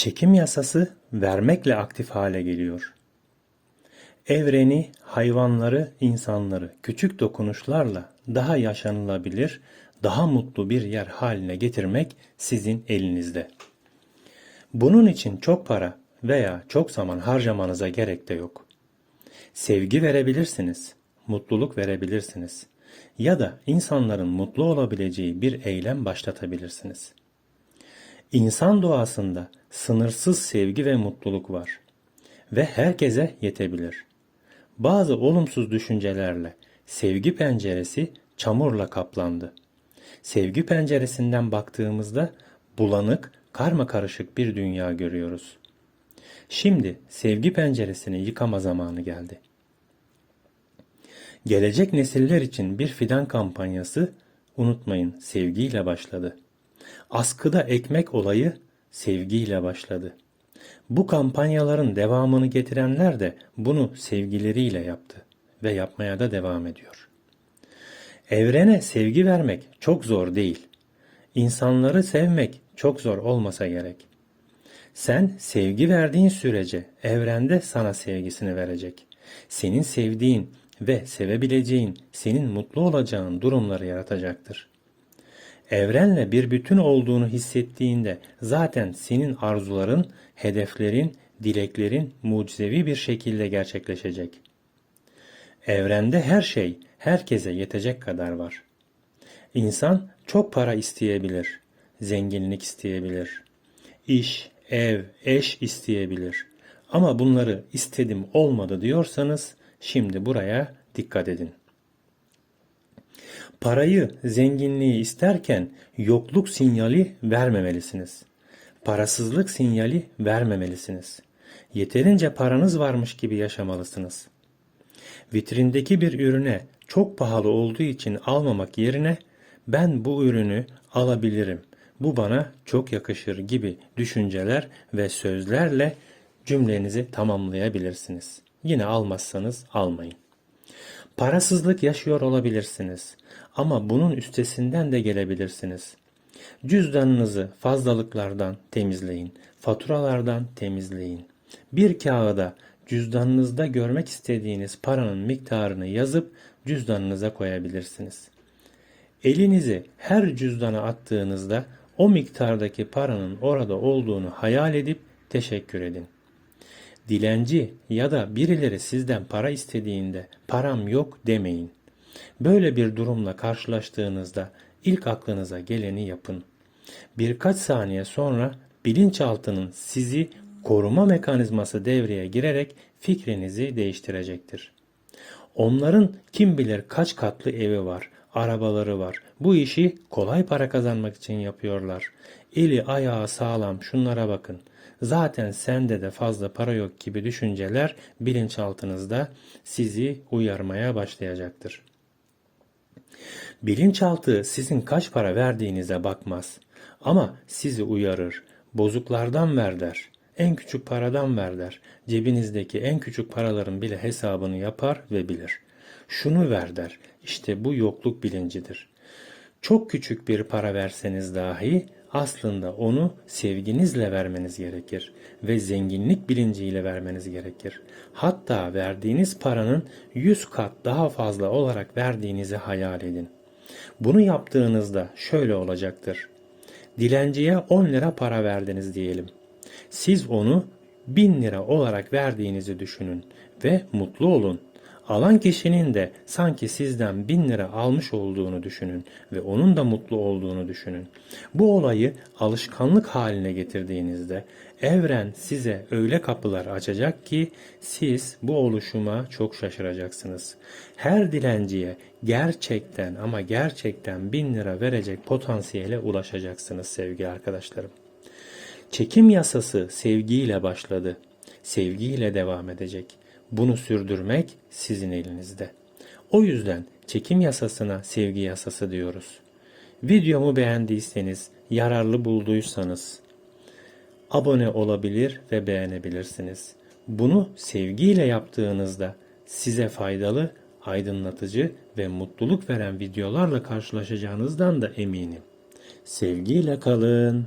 Çekim yasası vermekle aktif hale geliyor. Evreni, hayvanları, insanları küçük dokunuşlarla daha yaşanılabilir, daha mutlu bir yer haline getirmek sizin elinizde. Bunun için çok para veya çok zaman harcamanıza gerek de yok. Sevgi verebilirsiniz, mutluluk verebilirsiniz ya da insanların mutlu olabileceği bir eylem başlatabilirsiniz. İnsan doğasında sınırsız sevgi ve mutluluk var ve herkese yetebilir. Bazı olumsuz düşüncelerle sevgi penceresi çamurla kaplandı. Sevgi penceresinden baktığımızda bulanık, karma karışık bir dünya görüyoruz. Şimdi sevgi penceresini yıkama zamanı geldi. Gelecek nesiller için bir fidan kampanyası unutmayın sevgiyle başladı. Askıda ekmek olayı sevgiyle başladı. Bu kampanyaların devamını getirenler de bunu sevgileriyle yaptı ve yapmaya da devam ediyor. Evrene sevgi vermek çok zor değil. İnsanları sevmek çok zor olmasa gerek. Sen sevgi verdiğin sürece evrende sana sevgisini verecek. Senin sevdiğin ve sevebileceğin, senin mutlu olacağın durumları yaratacaktır. Evrenle bir bütün olduğunu hissettiğinde zaten senin arzuların, hedeflerin, dileklerin mucizevi bir şekilde gerçekleşecek. Evrende her şey herkese yetecek kadar var. İnsan çok para isteyebilir, zenginlik isteyebilir, iş, ev, eş isteyebilir. Ama bunları istedim olmadı diyorsanız şimdi buraya dikkat edin. Parayı, zenginliği isterken yokluk sinyali vermemelisiniz. Parasızlık sinyali vermemelisiniz. Yeterince paranız varmış gibi yaşamalısınız. Vitrindeki bir ürüne çok pahalı olduğu için almamak yerine ben bu ürünü alabilirim. Bu bana çok yakışır gibi düşünceler ve sözlerle cümlenizi tamamlayabilirsiniz. Yine almazsanız almayın. Parasızlık yaşıyor olabilirsiniz ama bunun üstesinden de gelebilirsiniz. Cüzdanınızı fazlalıklardan temizleyin, faturalardan temizleyin. Bir kağıda cüzdanınızda görmek istediğiniz paranın miktarını yazıp cüzdanınıza koyabilirsiniz. Elinizi her cüzdana attığınızda o miktardaki paranın orada olduğunu hayal edip teşekkür edin. Dilenci ya da birileri sizden para istediğinde param yok demeyin. Böyle bir durumla karşılaştığınızda ilk aklınıza geleni yapın. Birkaç saniye sonra bilinçaltının sizi koruma mekanizması devreye girerek fikrinizi değiştirecektir. Onların kim bilir kaç katlı evi var, arabaları var. Bu işi kolay para kazanmak için yapıyorlar. Eli ayağı sağlam şunlara bakın. Zaten sende de fazla para yok gibi düşünceler bilinçaltınızda sizi uyarmaya başlayacaktır. Bilinçaltı sizin kaç para verdiğinize bakmaz. Ama sizi uyarır. Bozuklardan ver der. En küçük paradan ver der. Cebinizdeki en küçük paraların bile hesabını yapar ve bilir. Şunu ver der. İşte bu yokluk bilincidir. Çok küçük bir para verseniz dahi aslında onu sevginizle vermeniz gerekir ve zenginlik bilinciyle vermeniz gerekir. Hatta verdiğiniz paranın 100 kat daha fazla olarak verdiğinizi hayal edin. Bunu yaptığınızda şöyle olacaktır. Dilenciye 10 lira para verdiniz diyelim. Siz onu 1000 lira olarak verdiğinizi düşünün ve mutlu olun. Alan kişinin de sanki sizden bin lira almış olduğunu düşünün ve onun da mutlu olduğunu düşünün. Bu olayı alışkanlık haline getirdiğinizde evren size öyle kapılar açacak ki siz bu oluşuma çok şaşıracaksınız. Her dilenciye gerçekten ama gerçekten bin lira verecek potansiyele ulaşacaksınız sevgili arkadaşlarım. Çekim yasası sevgiyle başladı. Sevgiyle devam edecek. Bunu sürdürmek sizin elinizde. O yüzden çekim yasasına sevgi yasası diyoruz. Videomu beğendiyseniz, yararlı bulduysanız abone olabilir ve beğenebilirsiniz. Bunu sevgiyle yaptığınızda size faydalı, aydınlatıcı ve mutluluk veren videolarla karşılaşacağınızdan da eminim. Sevgiyle kalın.